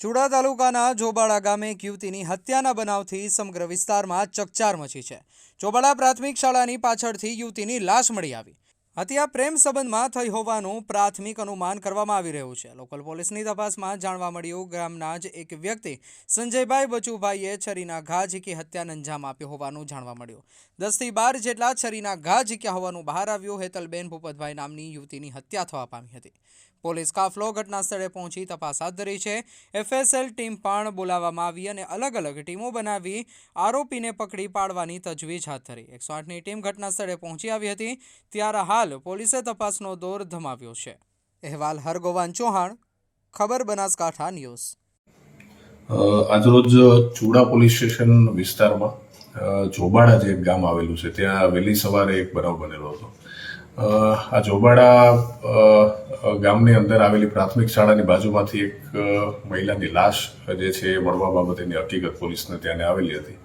ચુડા તાલુકાના જોબાળા ગામે એક યુવતીની હત્યાના બનાવથી સમગ્ર વિસ્તારમાં ચકચાર મચી છે. ચોબાળા પ્રાથમિક શાળાની પાછળથી યુવતીની લાશ મળી આવી. હત્યા પ્રેમ સંબંધમાં થઈ હોવાનું પ્રાથમિક અનુમાન કરવામાં આવી રહ્યું છે. લોકલ પોલીસની તપાસમાં જાણવા મળ્યું, ગામના જ એક વ્યક્તિ સંજયભાઈ બચુભાઈએ છરીના ઘા ઝીકી હત્યાને અંજામ આપ્યો હોવાનું જાણવા મળ્યું. દસથી બાર જેટલા છરીના ઘા ઝીક્યા હોવાનું બહાર આવ્યું, હેતલબેન ભૂપતભાઈ નામની યુવતીની હત્યા થવા પામી હતી. પોલીસ કાફલો ઘટના પહોંચી તપાસ હાથ ધરી છે. એફએસએલ ટીમ પણ બોલાવવામાં આવી અને અલગ અલગ ટીમો બનાવી આરોપીને પકડી પાડવાની તજવીજ હાથ ધરી. એકસો આઠની ટીમ ઘટના પહોંચી આવી હતી. ત્યારે હાલ પોલીસે તપાસનો દોર ધમાવ્યો છે. અહેવાલ હરગોવાન ચૌહાણ, ખબર બનાસકાંઠા ન્યૂઝ. આજરોજ ચુડા પોલીસ સ્ટેશન વિસ્તારમાં જોબાડા જે એક ગામ આવેલું છે, ત્યાં વહેલી સવારે એક બનાવ બનેલો હતો. આ જોબાડા ગામની અંદર આવેલી પ્રાથમિક શાળાની બાજુમાંથી એક મહિલાની લાશ જે છે એ મળવા બાબતેની હકીકત પોલીસને ત્યાં આવેલી હતી.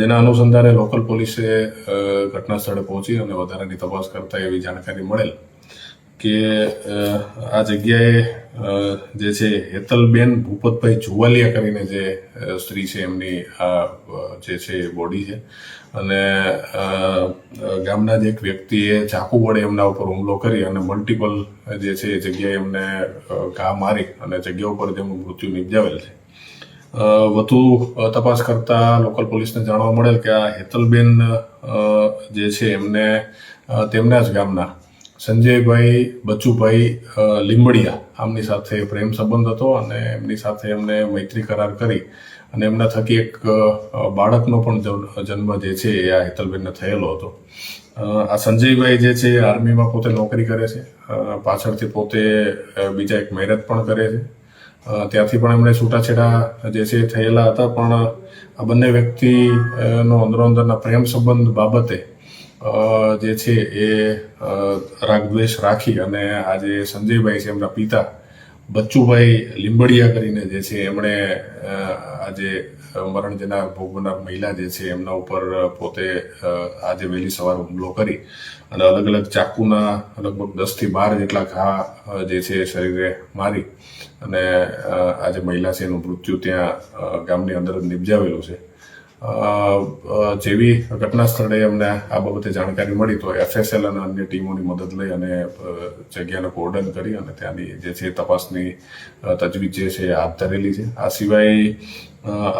જેના અનુસંધાને લોકલ પોલીસે ઘટના સ્થળે પહોંચી અને વધારાની તપાસ કરતા એવી જાણકારી મળેલ. કે આ જગ્યાએ જે છે, હેતલબેન ભૂપતભાઈ જુવાલિયા કરીને જે સ્ત્રી છે, એમની આ જે છે બોડી છે. અને ગામના જ એક વ્યક્તિએ ચાકુ વડે એમના ઉપર હુમલો કરી અને મલ્ટિપલ જે છે, એ જગ્યાએ એમને ઘા મારી અને જગ્યા ઉપર તેમનું મૃત્યુ નિપજાવેલ છે. વધુ તપાસ કરતા લોકલ પોલીસને જાણવા મળેલ કે આ હેતલબેન જે છે, એમને તેમના જ ગામના સંજયભાઈ, બચુભાઈ લીંબડિયા આમની સાથે પ્રેમ સંબંધ હતો અને એમની સાથે એમને મૈત્રી કરાર કરી અને એમના થકી એક બાળકનો પણ જન્મ- જે છે એ આ હેતલબેનને થયેલો હતો. આ સંજયભાઈ જે છે આર્મીમાં પોતે નોકરી કરે છે. પાછળથી પોતે બીજા એક મહેનત પણ કરે છે. ત્યાંથી પણ એમણે છૂટાછેડા જે છે થયેલા હતા, પણ આ બંને વ્યક્તિનો અંદરો અંદરના પ્રેમ સંબંધ બાબતે જે છે એ રાગદ્વેષ રાખી અને આજે સંજયભાઈ છે એમના પિતા, બચ્ચુભાઈ લીંબડિયા કરીને જે છે એમણે આજે મરણ જનાર ભોગ મહિલા જે છે એમના ઉપર પોતે આજે વહેલી સવાર હુમલો કરી અને અલગ અલગ ચાકુના લગભગ દસથી બાર જેટલા ઘા જે છે શરીરે મારી અને આજે મહિલા છે એનું મૃત્યુ ત્યાં ગામની અંદર જ નિપજાવેલું છે. જેવી ઘટના સ્થળે અમને આ બાબતે જાણકારી મળી તો એફએસએલ અને અન્ય ટીમોની મદદ લઈ અને જગ્યાને કોર્ડન કરી અને ત્યાંની જે છે તપાસની તજવીજ જે છે હાથ ધરેલી છે. આ સિવાય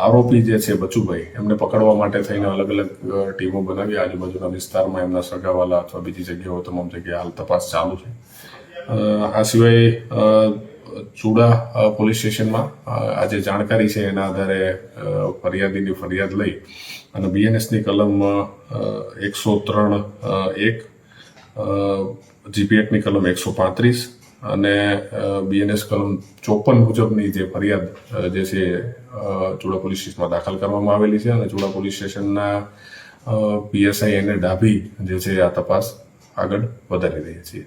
આરોપી જે છે બચુભાઈ, એમને પકડવા માટે થઈને અલગ અલગ ટીમો બનાવી આજુબાજુના વિસ્તારમાં એમના સગાવાલા અથવા બીજી જગ્યાઓ, તમામ જગ્યાએ હાલ તપાસ ચાલુ છે. આ સિવાય ચુડા પોલીસ સ્ટેશનમાં આજે જાણકારી છે એના આધારે ફરિયાદીની ફરિયાદ લઈ અને બીએનએસની કલમ એકસો ત્રણ એક જીપીએટની કલમ એકસો પાંત્રીસ અને બીએનએસ કલમ ચોપન મુજબની જે ફરિયાદ જે છે ચુડા પોલીસ સ્ટેશનમાં દાખલ કરવામાં આવેલી છે અને ચુડા પોલીસ સ્ટેશનના પીએસઆઈ એને ડાભી જે છે આ તપાસ આગળ વધારી રહી છીએ.